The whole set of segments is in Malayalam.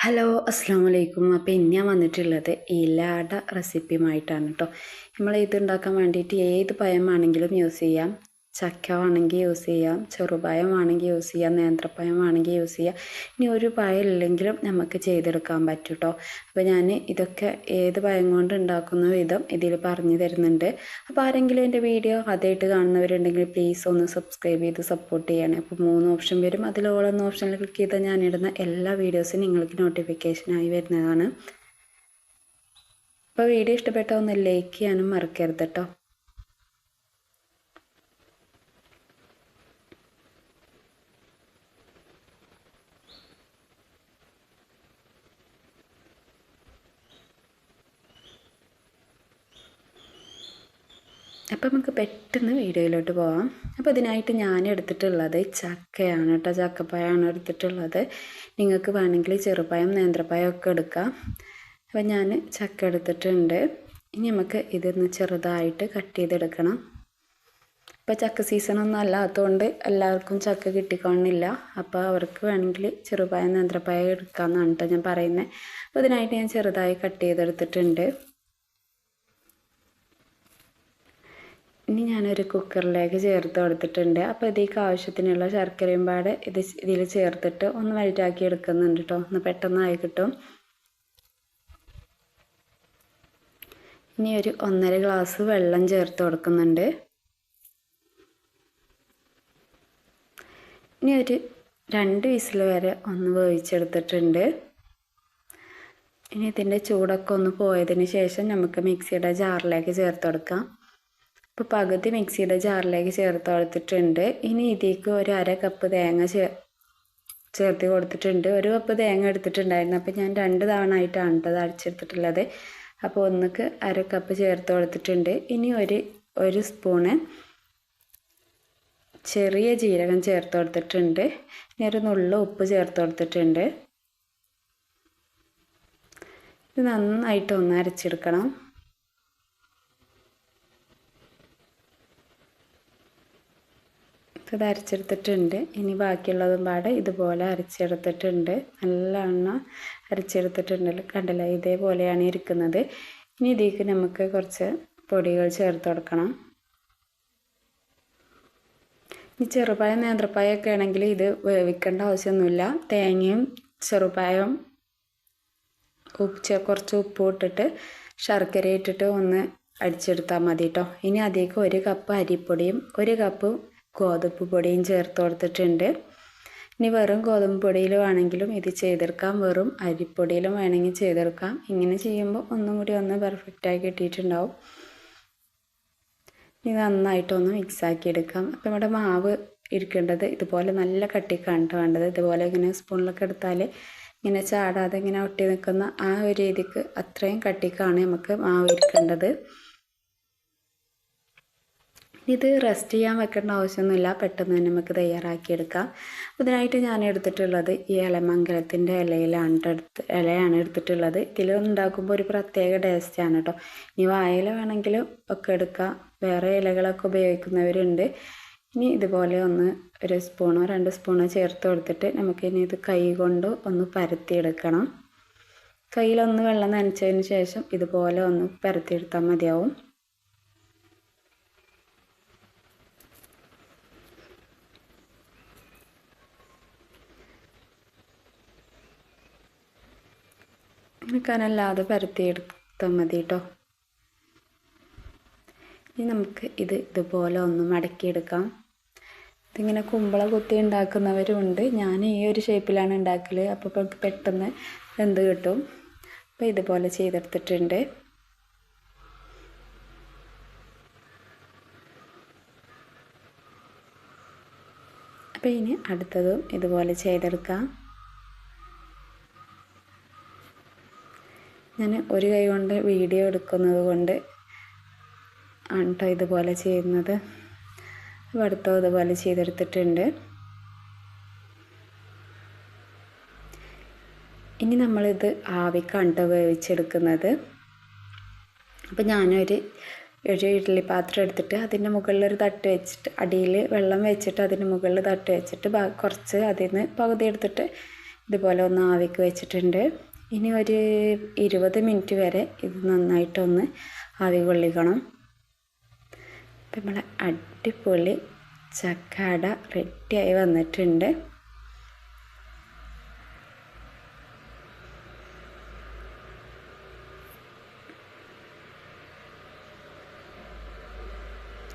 ഹലോ അസ്സാം വലൈക്കും അപ്പോൾ ഇന്ന് ഞാൻ വന്നിട്ടുള്ളത് ഇലാട റെസിപ്പിയുമായിട്ടാണ് കേട്ടോ നമ്മൾ ഇത് ഉണ്ടാക്കാൻ വേണ്ടിയിട്ട് ഏത് പഴമാണെങ്കിലും യൂസ് ചെയ്യാം. ചക്ക വേണമെങ്കിൽ യൂസ് ചെയ്യാം ചെറുപഴം വേണമെങ്കിൽ യൂസ് ചെയ്യാം നേന്ത്രപ്പഴം വേണമെങ്കിൽ യൂസ് ചെയ്യാം. ഇനി ഒരു പഴം ഇല്ലെങ്കിലും നമുക്ക് ചെയ്തെടുക്കാൻ പറ്റും കേട്ടോ അപ്പോൾ ഞാൻ ഇതൊക്കെ ഏത് പഴം കൊണ്ട് ഉണ്ടാക്കുന്ന വിധം ഇതിൽ പറഞ്ഞു തരുന്നുണ്ട്. അപ്പോൾ ആരെങ്കിലും എന്റെ വീഡിയോ ആദ്യമായിട്ട് കാണുന്നവരുണ്ടെങ്കിൽ പ്ലീസ് ഒന്ന് സബ്സ്ക്രൈബ് ചെയ്ത് സപ്പോർട്ട് ചെയ്യണേ. അപ്പോൾ മൂന്ന് ഓപ്ഷൻ വരും. അതിൽ ഓളെന്ന ഓപ്ഷനിൽ ക്ലിക്ക് ചെയ്താൽ ഞാനിടുന്ന എല്ലാ വീഡിയോസും നിങ്ങൾക്ക് നോട്ടിഫിക്കേഷനായി വരുന്നതാണ്. അപ്പോൾ വീഡിയോ ഇഷ്ടപ്പെട്ടാൽ ഒന്ന് ലൈക്ക് ചെയ്യാനും മറക്കരുത് കേട്ടോ അപ്പം നമുക്ക് പെട്ടെന്ന് വീഡിയോയിലോട്ട് പോവാം. അപ്പോൾ ഇതിനായിട്ട് ഞാൻ എടുത്തിട്ടുള്ളത് ചക്കയാണ് കേട്ടോ. ചക്കപ്പഴമാണ് എടുത്തിട്ടുള്ളത്. നിങ്ങൾക്ക് വേണമെങ്കിൽ ചെറുപഴം നേന്ത്രപ്പഴം ഒക്കെ എടുക്കാം. അപ്പം ഞാൻ ചക്ക എടുത്തിട്ടുണ്ട്. ഇനി നമുക്ക് ഇതൊന്ന് ചെറുതായിട്ട് കട്ട് ചെയ്തെടുക്കണം. ഇപ്പോൾ ചക്ക സീസണൊന്നും അല്ലാത്തതുകൊണ്ട് എല്ലാവർക്കും ചക്ക കിട്ടിക്കാണില്ല അപ്പോൾ അവർക്ക് വേണമെങ്കിൽ ചെറുപഴം നേന്ത്രപ്പഴം എടുക്കാമെന്നാണ് കേട്ടോ ഞാൻ പറയുന്നത്. അപ്പോൾ ഇതിനായിട്ട് ഞാൻ ചെറുതായി കട്ട് ചെയ്തെടുത്തിട്ടുണ്ട്. ഇനി ഞാനൊരു കുക്കറിലേക്ക് ചേർത്ത് കൊടുത്തിട്ടുണ്ട്. അപ്പോൾ ഇതിലേക്ക് ആവശ്യത്തിനുള്ള ശർക്കരയും പാട് ഇത് ഇതിൽ ചേർത്തിട്ട് ഒന്ന് വഴറ്റാക്കി എടുക്കുന്നുണ്ട് കേട്ടോ ഒന്ന് പെട്ടെന്നായി കിട്ടും. ഇനി ഒരു ഒന്നര ഗ്ലാസ് വെള്ളം ചേർത്ത് കൊടുക്കുന്നുണ്ട്. ഇനി ഒരു രണ്ട് വിസിൽ വരെ ഒന്ന് വേവിച്ചെടുത്തിട്ടുണ്ട്. ഇനി ഇതിന്റെ ചൂടൊക്കെ ഒന്ന് പോയതിന് ശേഷം നമുക്ക് മിക്സിയുടെ ജാറിലേക്ക് ചേർത്ത് കൊടുക്കാം. ഇപ്പോൾ പകുതി മിക്സിയുടെ ജാറിലേക്ക് ചേർത്ത് കൊടുത്തിട്ടുണ്ട് ഇനി ഇതിലേക്ക് ഒരു അര കപ്പ് തേങ്ങ ചേ ചേർത്ത് കൊടുത്തിട്ടുണ്ട്. ഒരു കപ്പ് തേങ്ങ എടുത്തിട്ടുണ്ടായിരുന്നു. അപ്പോൾ ഞാൻ രണ്ട് തവണ ആയിട്ടാണ് അത് അടിച്ചെടുത്തിട്ടുള്ളത് അപ്പോൾ ഒന്നിക്ക് അര കപ്പ് ചേർത്ത് കൊടുത്തിട്ടുണ്ട്. ഇനി ഒരു ഒരു സ്പൂണ് ചെറിയ ജീരകം ചേർത്ത് കൊടുത്തിട്ടുണ്ട്. ഇനി ഒരു നുള്ള ഉപ്പ് ചേർത്ത് കൊടുത്തിട്ടുണ്ട്. ഇത് നന്നായിട്ട് ഒന്ന് അരച്ചെടുക്കണം. ഇത് അരച്ചെടുത്തിട്ടുണ്ട്. ഇനി ബാക്കിയുള്ളതും പാടെ ഇതുപോലെ അരച്ചെടുത്തിട്ടുണ്ട്. നല്ലവണ്ണം അരച്ചെടുത്തിട്ടുണ്ട്. കണ്ടില്ല? ഇതേപോലെയാണ് ഇരിക്കുന്നത്. ഇനി ഇതിലേക്ക് നമുക്ക് കുറച്ച് പൊടികൾ ചേർത്ത് കൊടുക്കണം. ഈ ചെറുപായം നേന്ത്രപ്പായൊക്കെ ആണെങ്കിൽ ഇത് വേവിക്കേണ്ട ആവശ്യമൊന്നുമില്ല. തേങ്ങയും ചെറുപായവും ഉപ്പ് കുറച്ച് ഉപ്പ് ഇട്ടിട്ട് ശർക്കര ഇട്ടിട്ട് ഒന്ന് അടിച്ചെടുത്താൽ മതി കേട്ടോ ഇനി അതിലേക്ക് ഒരു കപ്പ് അരിപ്പൊടിയും ഒരു കപ്പ് ഗോതമ്പ് പൊടിയും ചേർത്ത് കൊടുത്തിട്ടുണ്ട്. ഇനി വെറും ഗോതമ്പ് പൊടിയിൽ വേണമെങ്കിലും ഇത് ചെയ്തെടുക്കാം. വെറും അരിപ്പൊടിയിലും വേണമെങ്കിൽ ചെയ്തെടുക്കാം. ഇങ്ങനെ ചെയ്യുമ്പോൾ ഒന്നും കൂടി ഒന്ന് പെർഫെക്റ്റായി കിട്ടിയിട്ടുണ്ടാവും. ഇനി നന്നായിട്ടൊന്ന് മിക്സാക്കി എടുക്കാം. അപ്പം ഇവിടെ മാവ് ഇരിക്കേണ്ടത് ഇതുപോലെ നല്ല കട്ടിക്കാണ് വേണ്ടത്. ഇതുപോലെ ഇങ്ങനെ സ്പൂണിലൊക്കെ എടുത്താൽ ഇങ്ങനെ ചാടാതെ ഇങ്ങനെ ഒട്ടി നിൽക്കുന്ന ആ ഒരു രീതിക്ക് അത്രയും കട്ടിക്കാണ് നമുക്ക് മാവ് ഇരിക്കേണ്ടത്. ഇത് റെസ്റ്റ് ചെയ്യാൻ വെക്കേണ്ട ആവശ്യമൊന്നുമില്ല. പെട്ടെന്ന് തന്നെ നമുക്ക് തയ്യാറാക്കിയെടുക്കാം. ഇതിനായിട്ട് ഞാൻ എടുത്തിട്ടുള്ളത് ഈ ഇലമംഗലത്തിന്റെ ഇലയിലാണ് എടുത്ത് ഇലയാണ് എടുത്തിട്ടുള്ളത്. ഇതിൽ ഉണ്ടാക്കുമ്പോൾ ഒരു പ്രത്യേക ടേസ്റ്റാണ് കേട്ടോ ഇനി വായല വേണമെങ്കിലും ഒക്കെ എടുക്കാം. വേറെ ഇലകളൊക്കെ ഉപയോഗിക്കുന്നവരുണ്ട്. ഇനി ഇതുപോലെ ഒന്ന് ഒരു സ്പൂണോ രണ്ട് സ്പൂണോ ചേർത്ത് കൊടുത്തിട്ട് നമുക്കിനി ഇത് കൈ കൊണ്ട് ഒന്ന് പരത്തിയെടുക്കണം. കയ്യിലൊന്ന് വെള്ളം നനച്ചതിന് ശേഷം ഇതുപോലെ ഒന്ന് പരത്തിയെടുത്താൽ മതിയാവും. കനല്ലാതെ പരത്തിയെടുത്താൽ മതി കേട്ടോ ഇനി നമുക്ക് ഇത് ഇതുപോലെ ഒന്ന് മടക്കിയെടുക്കാം. ഇതിങ്ങനെ കുമ്പള കുത്തി ഉണ്ടാക്കുന്നവരുമുണ്ട് ഞാൻ ഈ ഒരു ഷേപ്പിലാണ് ഉണ്ടാക്കൽ അപ്പോൾ പെട്ടെന്ന് എന്ത് കിട്ടും. അപ്പോൾ ഇതുപോലെ ചെയ്തെടുത്തിട്ടുണ്ട്. അപ്പോൾ ഇനി അടുത്തതും ഇതുപോലെ ചെയ്തെടുക്കാം. ഞാൻ ഒരു കൈ കൊണ്ട് വീഡിയോ എടുക്കുന്നത് കൊണ്ട് ആണ് കേട്ടോ ഇതുപോലെ ചെയ്യുന്നത്. അടുത്തോ ഇതുപോലെ ചെയ്തെടുത്തിട്ടുണ്ട്. ഇനി നമ്മളിത് ആവിക്കാണ് വേവിച്ചെടുക്കുന്നത്. അപ്പോൾ ഞാനൊരു ഒരു ഇഡ്ഡലി പാത്രം എടുത്തിട്ട് അതിന്റെ മുകളിൽ ഒരു തട്ട് വെച്ചിട്ട് അടിയിൽ വെള്ളം വെച്ചിട്ട് അതിന്റെ മുകളിൽ തട്ട് വെച്ചിട്ട് കുറച്ച് അതിൽ നിന്ന് പകുതി എടുത്തിട്ട് ഇതുപോലെ ഒന്ന് ആവിക്ക് വെച്ചിട്ടുണ്ട്. ഇനി ഒരു ഇരുപത് മിനിറ്റ് വരെ ഇത് നന്നായിട്ടൊന്ന് ആവി കൊള്ളിക്കണം ഇപ്പം നമ്മളെ അടിപൊളി ചക്കാട റെഡിയായി വന്നിട്ടുണ്ട്.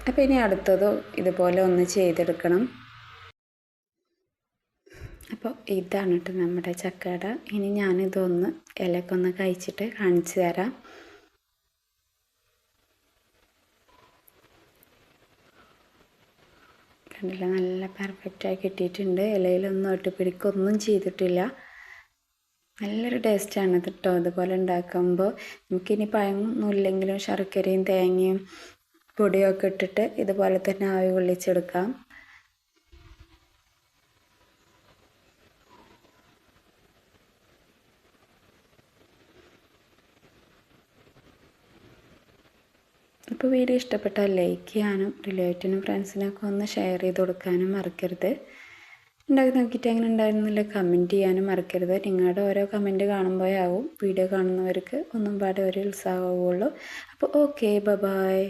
അപ്പോൾ ഇനി അടുത്തതും ഇതുപോലെ ഒന്ന് ചെയ്തെടുക്കണം. ഇതാണ് കേട്ടോ നമ്മുടെ ചക്കട. ഇനി ഞാനിതൊന്ന് ഇലക്കൊന്ന് കഴിച്ചിട്ട് കാണിച്ചു തരാം. കണ്ടില്ല? നല്ല പെർഫെക്റ്റായി കിട്ടിയിട്ടുണ്ട്. ഇലയിലൊന്നും ഒട്ടിപ്പിടിക്കൊന്നും ചെയ്തിട്ടില്ല. നല്ലൊരു ടേസ്റ്റാണ് കേട്ടോ അതുപോലെ ഉണ്ടാക്കുമ്പോൾ നമുക്കിനി പഴമൊന്നും ഇല്ലെങ്കിലും ശർക്കരയും തേങ്ങയും പൊടിയൊക്കെ ഇട്ടിട്ട് ഇതുപോലെ തന്നെ ആവി കൊള്ളിച്ചെടുക്കാം അപ്പോൾ വീഡിയോ ഇഷ്ടപ്പെട്ടാൽ ലൈക്ക് ചെയ്യാനും റിലേറ്റീവിനും ഫ്രണ്ട്സിനൊക്കെ ഒന്ന് ഷെയർ ചെയ്ത് കൊടുക്കാനും മറക്കരുത്. ഉണ്ടാക്കി നോക്കിയിട്ട് അങ്ങനെ ഉണ്ടായിരുന്നില്ല കമന്റ് ചെയ്യാനും മറക്കരുത്. നിങ്ങളുടെ ഓരോ കമന്റ് കാണുമ്പോഴാവും വീഡിയോ കാണുന്നവർക്ക് ഒന്നും പാടെ ഒരു ഉത്സാഹമാവുള്ളൂ അപ്പോൾ ഓക്കെ ബ ബായ്